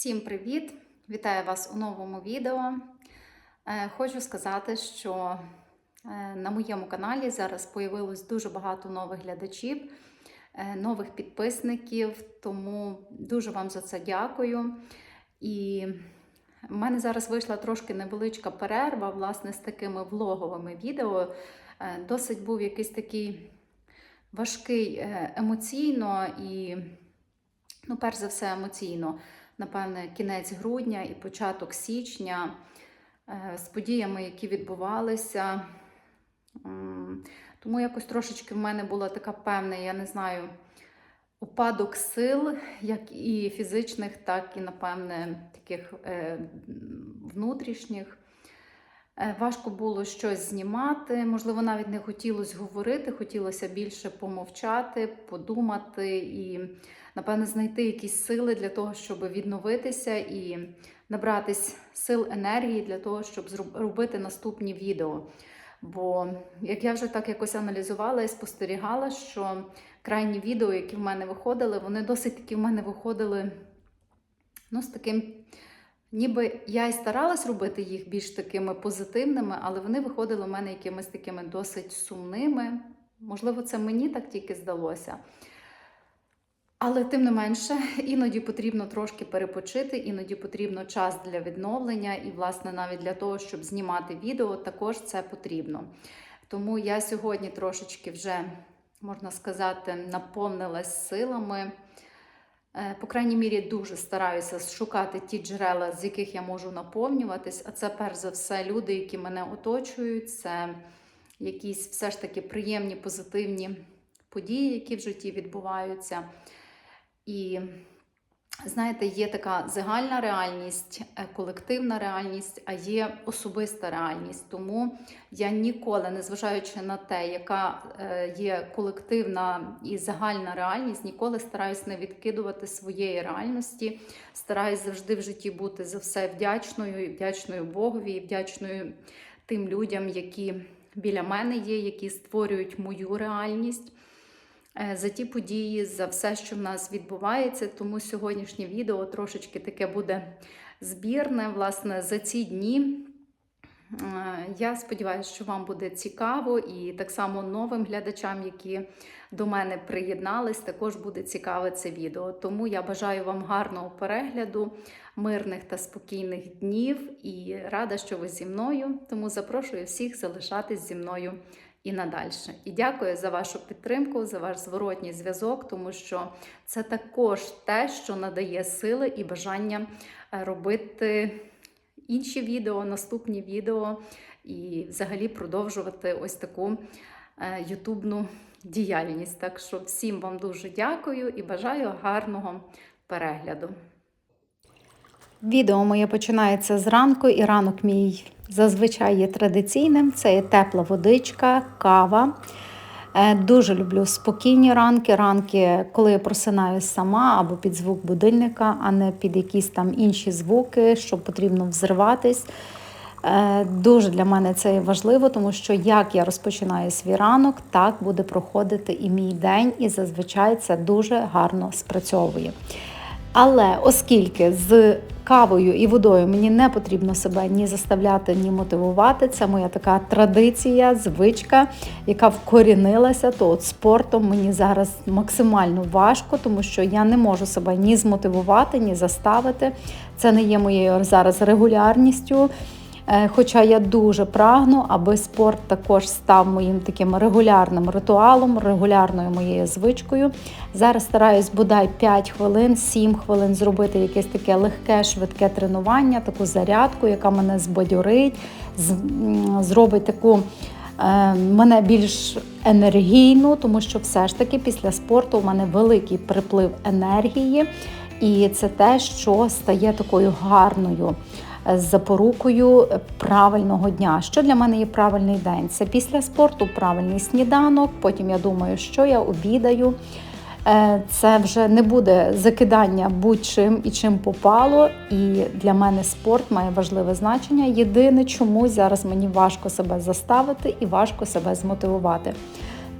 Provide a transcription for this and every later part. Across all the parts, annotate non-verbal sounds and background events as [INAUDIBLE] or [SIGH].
Всім привіт! Вітаю вас у новому відео. Е, Хочу сказати, що е, на моєму каналі зараз появилось дуже багато нових глядачів, е, нових підписників, тому дуже вам за це дякую. І в мене зараз вийшла трошки невеличка перерва, власне, з такими влоговими відео. Досить був якийсь такий важкий емоційно і, ну, перш за все, емоційно напевне, кінець грудня і початок січня е, з подіями, які відбувалися. Тому якось трошечки в мене була така певна, я не знаю, упадок сил, як і фізичних, так і, напевне, таких е, внутрішніх. Е, Важко було щось знімати, можливо, навіть не хотілося говорити, хотілося більше помовчати, подумати і, напевне, знайти якісь сили для того, щоб відновитися і набратись сил енергії для того, щоб зроб- робити наступні відео. Бо як я вже так якось аналізувала і спостерігала, що крайні відео, які в мене виходили, вони досить таки в мене виходили ну, з таким Ніби я і старалась робити їх більш такими позитивними, але вони виходили в мене якимись такими досить сумними. Можливо, це мені так тільки здалося. Але тим не менше, [LAUGHS] іноді потрібно трошки перепочити, іноді потрібно час для відновлення, і, власне, навіть для того, щоб знімати відео, також це потрібно. Тому я сьогодні трошечки вже, можна сказати, наповнилась силами. Е, По крайній мірі, дуже стараюся шукати ті джерела, з яких я можу наповнюватись. А це перш за все люди, які мене оточують, це якісь все ж таки приємні, позитивні події, які в житті відбуваються. І знаєте, є така загальна реальність, е, колективна реальність, а є особиста реальність. Тому я ніколи, незважаючи на те, яка е, є колективна і загальна реальність, ніколи стараюсь не відкидувати своєї реальності. Стараюсь завжди в житті бути за все вдячною, і вдячною Богові, і вдячною тим людям, які біля мене є, які створюють мою реальність. Е, За ті події, за все, що в нас відбувається. Тому сьогоднішнє відео трошечки таке буде збірне. Власне, за ці дні Е, Я сподіваюся, що вам буде цікаво, і так само новим глядачам, які до мене приєднались, також буде цікаве це відео. Тому я бажаю вам гарного перегляду, мирних та спокійних днів і рада, що ви зі мною. Тому запрошую всіх залишатись зі мною і надальше. І дякую за вашу підтримку, за ваш зворотній зв'язок, тому що це також те, що надає сили і бажання е, робити інші відео, наступні відео і взагалі продовжувати ось таку е, ютубну діяльність. Так що всім вам дуже дякую і бажаю гарного перегляду. Відео моє починається зранку, і ранок мій зазвичай є традиційним. Це є тепла водичка, кава. Е, Дуже люблю спокійні ранки, ранки, коли я просинаюсь сама або під звук будильника, а не під якісь там інші звуки, що потрібно взриватись. Е, Дуже для мене це важливо, тому що як я розпочинаю свій ранок, так буде проходити і мій день, і зазвичай це дуже гарно спрацьовує. Але оскільки з кавою і водою мені не потрібно себе ні заставляти, ні мотивувати, це моя така традиція, звичка, яка вкорінилася, то от спортом мені зараз максимально важко, тому що я не можу себе ні змотивувати, ні заставити. Це не є моєю зараз регулярністю. Е, Хоча я дуже прагну, аби спорт також став моїм таким регулярним ритуалом, регулярною моєю звичкою. Зараз стараюсь бодай 5 хвилин, 7 хвилин зробити якесь таке легке, швидке тренування, таку зарядку, яка мене збадьорить, зробить таку е, мене більш енергійну, тому що все ж таки після спорту у мене великий приплив енергії, і це те, що стає такою гарною е, запорукою правильного дня. Що для мене є правильний день? Це після спорту правильний сніданок. Потім я думаю, що я обідаю. Е, Це вже не буде закидання будь-чим і чим попало. І для мене спорт має важливе значення. Єдине, чому зараз мені важко себе заставити і важко себе змотивувати.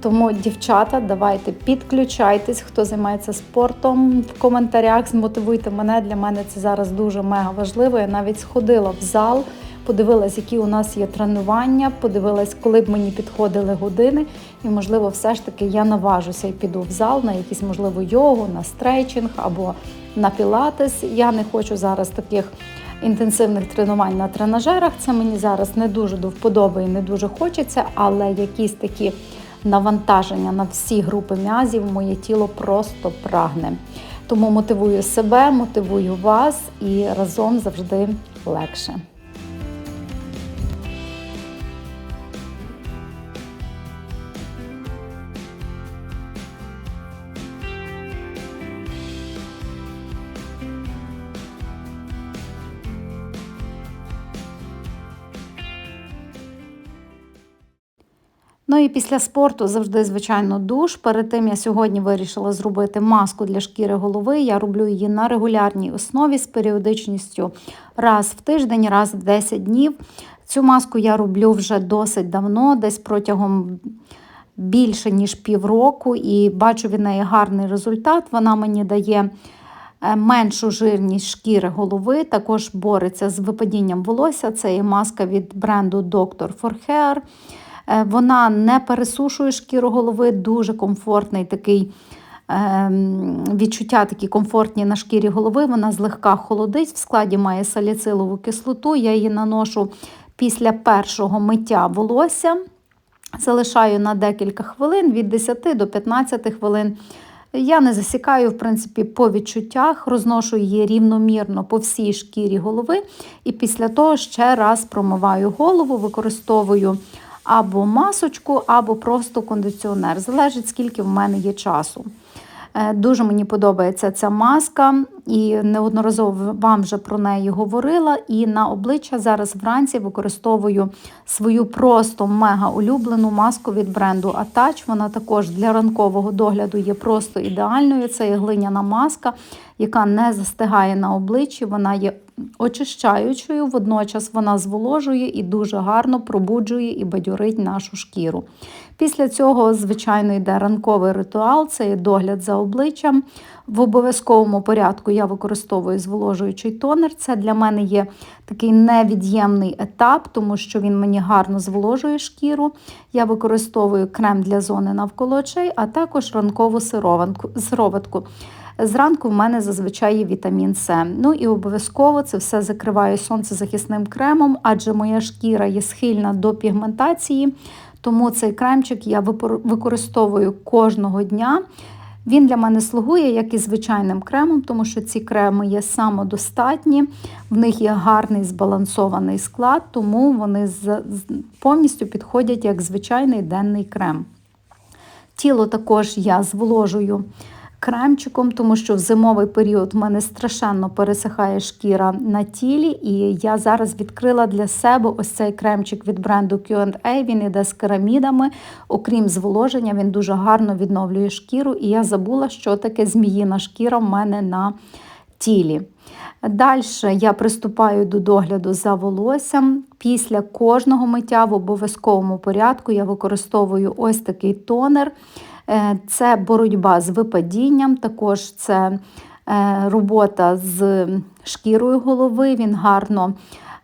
Тому, дівчата, давайте підключайтесь, хто займається спортом в коментарях, змотивуйте мене. Для мене це зараз дуже мега важливо. Я навіть сходила в зал, подивилась, які у нас є тренування, подивилась, коли б мені підходили години. І, можливо, все ж таки я наважуся і піду в зал на якісь, можливо, йогу, на стрейчинг або на пілатес. Я не хочу зараз таких інтенсивних тренувань на тренажерах. Це мені зараз не дуже до вподоби і не дуже хочеться, але якісь такі навантаження на всі групи м'язів моє тіло просто прагне. Тому мотивую себе, мотивую вас і разом завжди легше. Ну і після спорту завжди, звичайно, душ. Перед тим я сьогодні вирішила зробити маску для шкіри голови. Я роблю її на регулярній основі з періодичністю раз в тиждень, раз в 10 днів. Цю маску я роблю вже досить давно, десь протягом більше ніж півроку, і бачу від неї гарний результат. Вона мені дає. е, Меншу жирність шкіри голови, також бореться з випадінням волосся. Це є маска від бренду Dr. for Hair. Е, Вона не пересушує шкіру голови, дуже комфортний такий ем, відчуття такі комфортні на шкірі голови. Вона злегка холодить, в складі має саліцилову кислоту. Я її наношу після першого миття волосся. Залишаю на декілька хвилин від 10 до 15 хвилин. Я не засікаю, в принципі, по відчуттях, розношу її рівномірно по всій шкірі голови. І після того ще раз промиваю голову, використовую або масочку, або просто кондиціонер. Залежить, скільки в мене є часу. Е, Дуже мені подобається ця маска, і неодноразово вам вже про неї говорила. І на обличчя зараз вранці використовую свою просто мега улюблену маску від бренду Attach. Вона також для ранкового догляду є просто ідеальною. Це є глиняна маска, яка не застигає на обличчі. Вона є очищаючою, водночас вона зволожує і дуже гарно пробуджує і бадьорить нашу шкіру. Після цього, звичайно, йде ранковий ритуал, це є догляд за обличчям. В обов'язковому порядку я використовую зволожуючий тонер. Це для мене є такий невід'ємний етап, тому що він мені гарно зволожує шкіру. Я використовую крем для зони навколо очей, а також ранкову сироватку. Зранку в мене зазвичай є вітамін С. Ну і обов'язково це все закриваю сонцезахисним кремом, адже моя шкіра є схильна до пігментації. Тому цей кремчик я використовую кожного дня. Він для мене слугує як і звичайним кремом, тому що ці креми є самодостатні, в них є гарний збалансований склад, тому вони повністю підходять як звичайний денний крем. Тіло також я зволожую кремчиком, тому що в зимовий період в мене страшенно пересихає шкіра на тілі. І я зараз відкрила для себе ось цей кремчик від бренду Q&A. Він іде з керамідами. Окрім зволоження, він дуже гарно відновлює шкіру. І я забула, що таке зміїна шкіра в мене на тілі. Далі я приступаю до догляду за волоссям. Після кожного миття в обов'язковому порядку я використовую ось такий тонер. Е, це боротьба з випадінням, також це е, робота з шкірою голови. Він гарно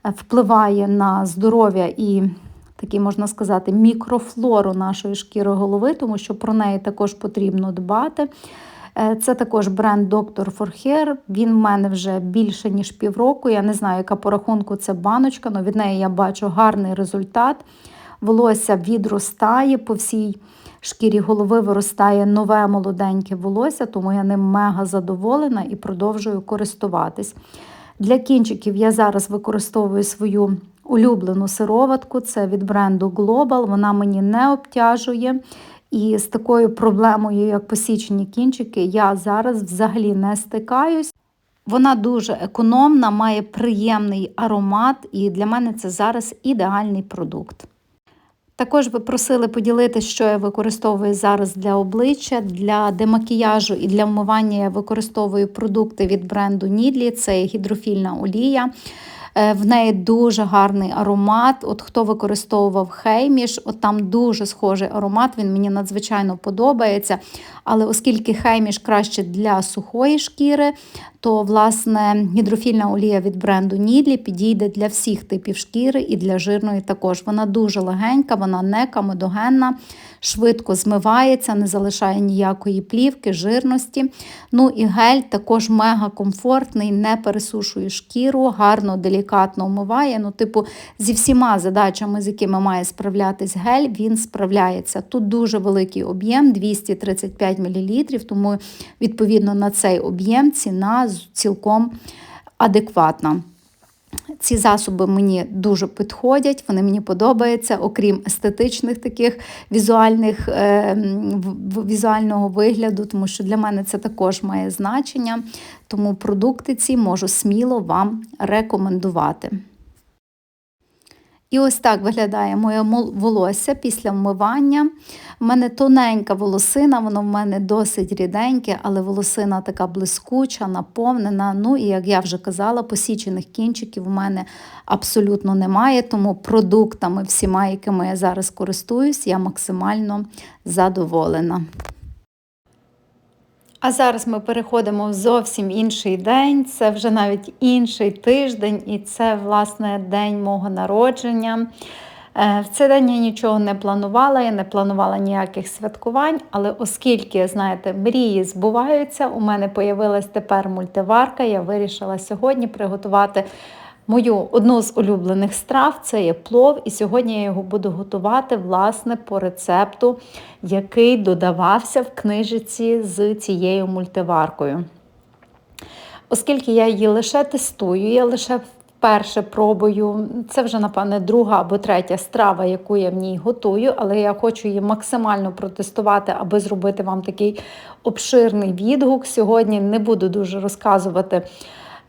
е, впливає на здоров'я і такий, можна сказати, мікрофлору нашої шкіри голови, тому що про неї також потрібно дбати. Це також бренд Dr. for Hair. Він в мене вже більше, ніж півроку. Я не знаю, яка по рахунку це баночка, але від неї я бачу гарний результат. Волосся відростає по всій шкірі голови виростає нове молоденьке волосся, тому я ним мега задоволена і продовжую користуватись. Для кінчиків я зараз використовую свою улюблену сироватку, це від бренду Global. Вона мені не обтяжує. І з такою проблемою, як посічені кінчики, я зараз взагалі не стикаюсь. Вона дуже економна, має приємний аромат, і для мене це зараз ідеальний продукт. Також ви просили поділитися, що я використовую зараз для обличчя, для демакіяжу і для вмивання я використовую продукти від бренду Needly, це гідрофільна олія. Е, В неї дуже гарний аромат. От хто використовував хейміш, от там дуже схожий аромат, він мені надзвичайно подобається. Але оскільки хейміш краще для сухої шкіри, то власне гідрофільна олія від бренду Нідлі підійде для всіх типів шкіри і для жирної також. Вона дуже легенька, вона не камедогенна, швидко змивається, не залишає ніякої плівки, жирності. Ну і гель також мега комфортний, не пересушує шкіру, гарно, делікатно вмиває. Ну, типу, зі всіма задачами, з якими має справлятись гель, він справляється. Тут дуже великий об'єм 235 мл, тому відповідно на цей об'єм ціна цілком адекватна. Ці засоби мені дуже підходять, вони мені подобаються, окрім естетичних таких візуальних, е, візуального вигляду, тому що для мене це також має значення. Тому продукти ці можу сміло вам рекомендувати. І ось так виглядає моє волосся після вмивання. У мене тоненька волосина, воно в мене досить ріденьке, але волосина така блискуча, наповнена. Ну і, як я вже казала, посічених кінчиків у мене абсолютно немає. Тому продуктами, всіма, якими я зараз користуюсь, я максимально задоволена. А зараз ми переходимо в зовсім інший день. Це вже навіть інший тиждень, і це, власне, день мого народження. Е, в цей день я нічого не планувала, я не планувала ніяких святкувань, але оскільки, знаєте, мрії збуваються, у мене появилась тепер мультиварка, я вирішила сьогодні приготувати мою одну з улюблених страв це є плов, і сьогодні я його буду готувати власне по рецепту, який додавався в книжиці з цією мультиваркою. Оскільки я її лише тестую, я лише вперше пробую, це вже, напевне, друга або третя страва, яку я в ній готую, але я хочу її максимально протестувати, аби зробити вам такий обширний відгук. Сьогодні не буду дуже розказувати.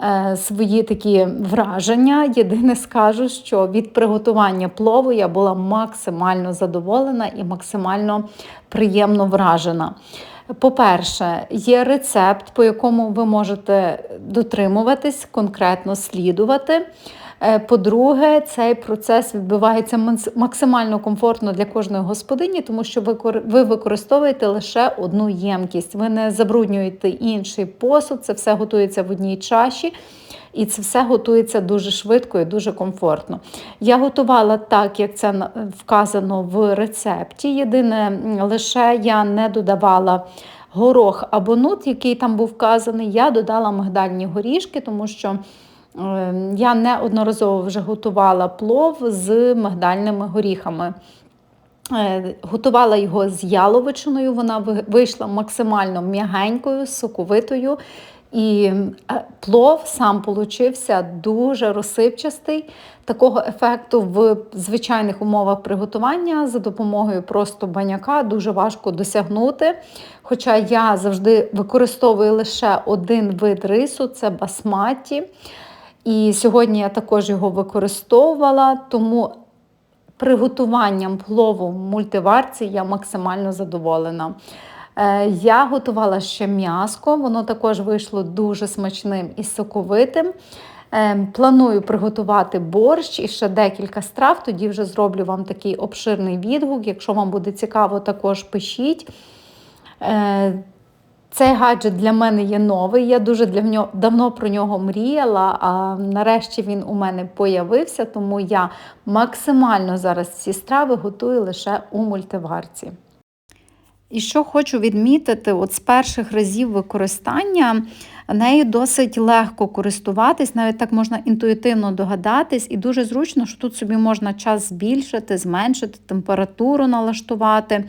Е, свої такі враження. Єдине скажу, що від приготування плову я була максимально задоволена і максимально приємно вражена. По-перше, є рецепт, по якому ви можете дотримуватись, конкретно слідувати. Е, по-друге, цей процес відбувається максимально комфортно для кожної господині, тому що ви використовуєте лише одну ємкість. Ви не забруднюєте інший посуд, це все готується в одній чаші. І це все готується дуже швидко і дуже комфортно. Я готувала так, як це вказано в рецепті. Єдине, лише я не додавала горох або нут, який там був вказаний. Я додала мигдальні горішки, тому що я неодноразово вже готувала плов з мигдальними горіхами. Е, готувала його з яловичиною, вона вийшла максимально м'ягенькою, соковитою. І е, плов сам получився дуже розсипчастий. Такого ефекту в звичайних умовах приготування за допомогою просто баняка дуже важко досягнути. Хоча я завжди використовую лише один вид рису це басматі. І сьогодні я також його використовувала, тому приготуванням плову в мультиварці я максимально задоволена. Е, я готувала ще м'яско, воно також вийшло дуже смачним і соковитим. Е, планую приготувати борщ і ще декілька страв, тоді вже зроблю вам такий обширний відгук. Якщо вам буде цікаво, також пишіть. Цей гаджет для мене є новий. Я дуже для нього, давно про нього мріяла, а нарешті він у мене появився, тому я максимально зараз ці страви готую лише у мультиварці. І що хочу відмітити, от з перших разів використання нею досить легко користуватись, навіть так можна інтуїтивно догадатись, і дуже зручно, що тут собі можна час збільшити, зменшити, температуру налаштувати.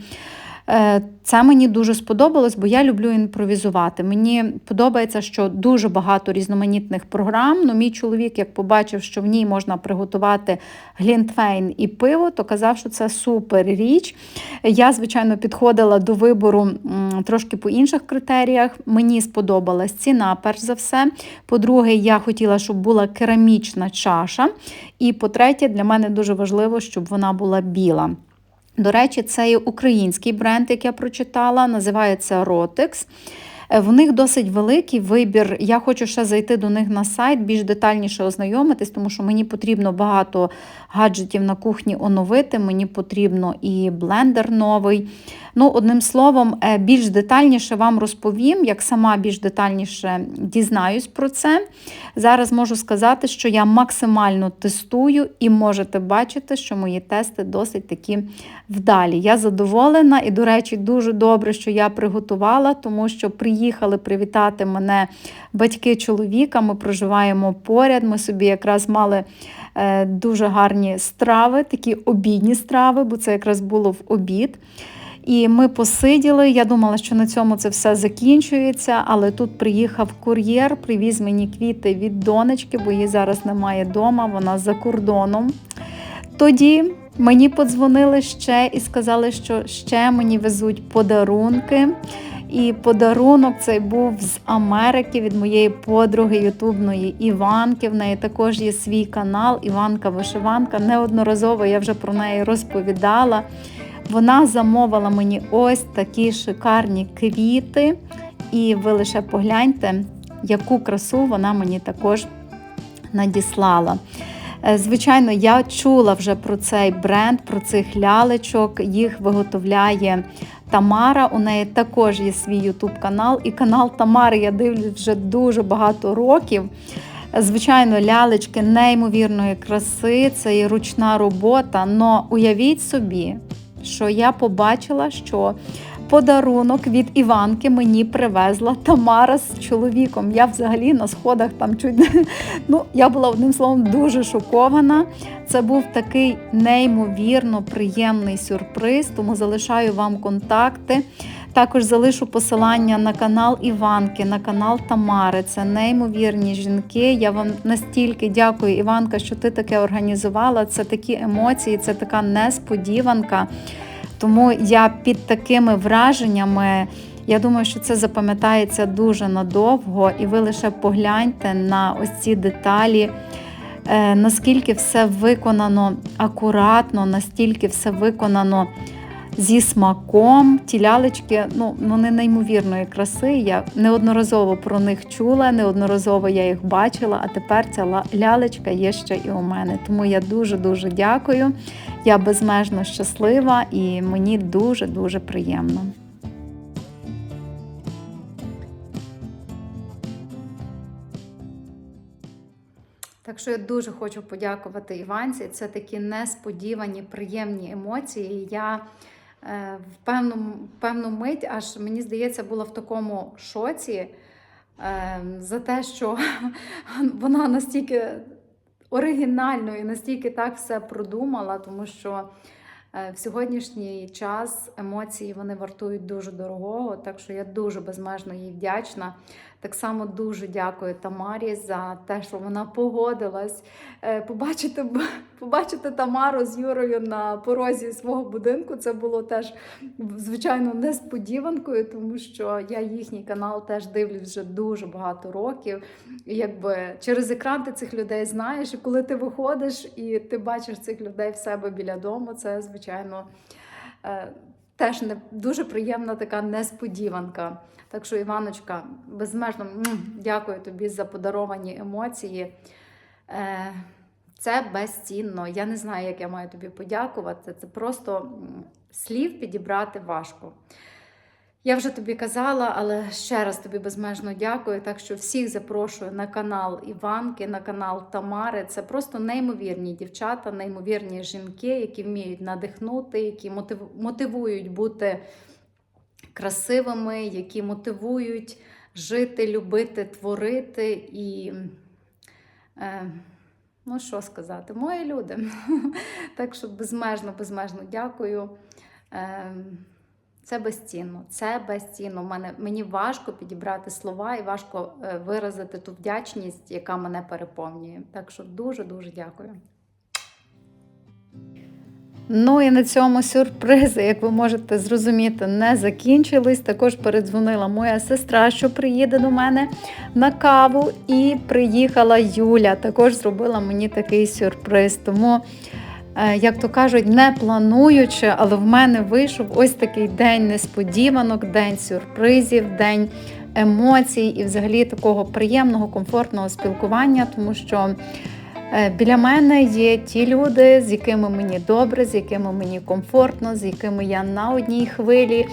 Е, це мені дуже сподобалось, бо я люблю імпровізувати. Мені подобається, що дуже багато різноманітних програм. Ну, Мій чоловік, як побачив, що в ній можна приготувати глінтвейн і пиво, то казав, що це супер річ. Я, звичайно, підходила до вибору трошки по інших критеріях. Мені сподобалась ціна, перш за все. По-друге, я хотіла, щоб була керамічна чаша. І по-третє, для мене дуже важливо, щоб вона була біла. До речі, це є український бренд, як я прочитала, називається Rotex. Е, В них досить великий вибір. Я хочу ще зайти до них на сайт, більш детальніше ознайомитись, тому що мені потрібно багато гаджетів на кухні оновити. Мені потрібно і блендер новий. Ну, одним словом, е, більш детальніше вам розповім, як сама більш детальніше дізнаюсь про це. Зараз можу сказати, що я максимально тестую, і можете бачити, що мої тести досить такі вдалі. Я задоволена, і, до речі, дуже добре, що я приготувала, тому що приїхали привітати мене батьки чоловіка. Ми проживаємо поряд. Ми собі якраз мали е, дуже гарні страви, такі обідні страви, бо це якраз було в обід. І ми посиділи. Я думала, що на цьому це все закінчується, але тут приїхав кур'єр, привіз мені квіти від донечки, бо її зараз немає вдома, вона за кордоном. Тоді мені подзвонили ще і сказали, що ще мені везуть подарунки. І подарунок цей був з Америки від моєї подруги ютубної Іванки. В неї також є свій канал Іванка Вишиванка. Неодноразово я вже про неї розповідала. Вона замовила мені ось такі шикарні квіти, і ви лише погляньте, яку красу вона мені також надіслала. Е, Звичайно, я чула вже про цей бренд, про цих лялечок. Їх виготовляє Тамара. У неї також є свій ютуб канал. І канал Тамари я дивлюсь вже дуже багато років. Е, Звичайно, лялечки неймовірної краси, це і ручна робота. Но уявіть собі, що я побачила, що подарунок від Іванки мені привезла Тамара з чоловіком. Я взагалі на сходах там чуть [LAUGHS] ну, я була одним словом дуже шокована. Це був такий неймовірно приємний сюрприз, тому залишаю вам контакти. Також залишу посилання на канал Іванки, на канал Тамари. Це неймовірні жінки. Я вам настільки дякую, Іванка, що ти таке організувала. Це такі емоції, це така несподіванка. Тому я під такими враженнями. Я думаю, що це запам'ятається дуже надовго, і ви лише погляньте на ось ці деталі, е, наскільки все виконано акуратно, настільки все виконано зі смаком. Ті лялечки, ну, вони неймовірної краси. Я неодноразово про них чула, неодноразово я їх бачила, а тепер ця лялечка є ще і у мене. Тому я дуже-дуже дякую. Я безмежно щаслива і мені дуже-дуже приємно. Так що я дуже хочу подякувати Іванці. Це такі несподівані, приємні емоції. Я в певну, певну мить, аж мені здається, була в такому шоці е, за те, що [LAUGHS] вона настільки оригінально і настільки так все продумала, тому що е, в сьогоднішній час емоції вони вартують дуже дорогого, так що я дуже безмежно їй вдячна. Так само дуже дякую Тамарі за те, що вона погодилась е, побачити, побачити Тамару з Юрою на порозі свого будинку. Це було теж звичайно несподіванкою, тому що я їхній канал теж дивлюсь вже дуже багато років. Якби через екран ти цих людей знаєш, і коли ти виходиш і ти бачиш цих людей в себе біля дому, це звичайно. Е, Теж не дуже приємна така несподіванка. Так що, Іваночка, безмежно дякую тобі за подаровані емоції. Е, Це безцінно. Я не знаю, як я маю тобі подякувати. Це просто слів підібрати важко. Я вже тобі казала, але ще раз тобі безмежно дякую. Так що всіх запрошую на канал Іванки, на канал Тамари. Це просто неймовірні дівчата, неймовірні жінки, які вміють надихнути, які мотив- мотивують бути красивими, які мотивують жити, любити, творити і. Е, Ну, що сказати, мої люди. [LAUGHS] Так що безмежно, безмежно дякую. Це безцінно, це безцінно. Мене, мені важко підібрати слова і важко е, виразити ту вдячність, яка мене переповнює. Так що дуже-дуже дякую. Ну і на цьому сюрпризи, як ви можете зрозуміти, не закінчились. Також передзвонила моя сестра, що приїде до мене на каву, і приїхала Юля. Також зробила мені такий сюрприз. Тому, як то кажуть, не плануючи, але в мене вийшов ось такий день несподіванок, день сюрпризів, день емоцій і взагалі такого приємного, комфортного спілкування, тому що е, біля мене є ті люди, з якими мені добре, з якими мені комфортно, з якими я на одній хвилі,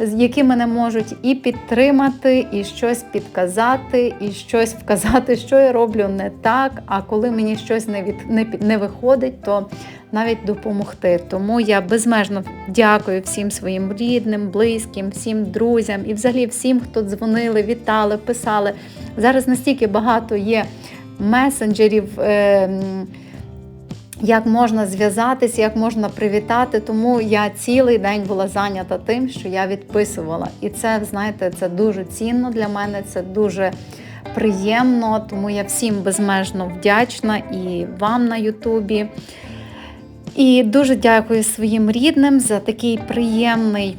які мене можуть і підтримати, і щось підказати, і щось вказати, що я роблю не так. А коли мені щось не від не, не виходить, то навіть допомогти. Тому я безмежно дякую всім своїм рідним, близьким, всім друзям і взагалі всім, хто дзвонили, вітали, писали. Зараз настільки багато є месенджерів. Е, як можна зв'язатися, як можна привітати. Тому я цілий день була зайнята тим, що я відписувала. І це, знаєте, це дуже цінно для мене, це дуже приємно. Тому я всім безмежно вдячна і вам на Ютубі. І дуже дякую своїм рідним за такий приємний,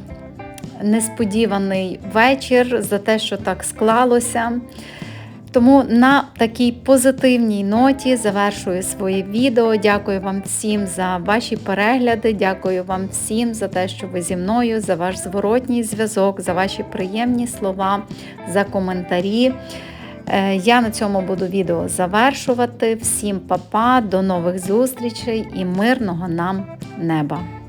несподіваний вечір, за те, що так склалося. Тому на такій позитивній ноті завершую своє відео. Дякую вам всім за ваші перегляди. Дякую вам всім за те, що ви зі мною, за ваш зворотній зв'язок, за ваші приємні слова, за коментарі. Е, Я на цьому буду відео завершувати. Всім па-па, до нових зустрічей і мирного нам неба!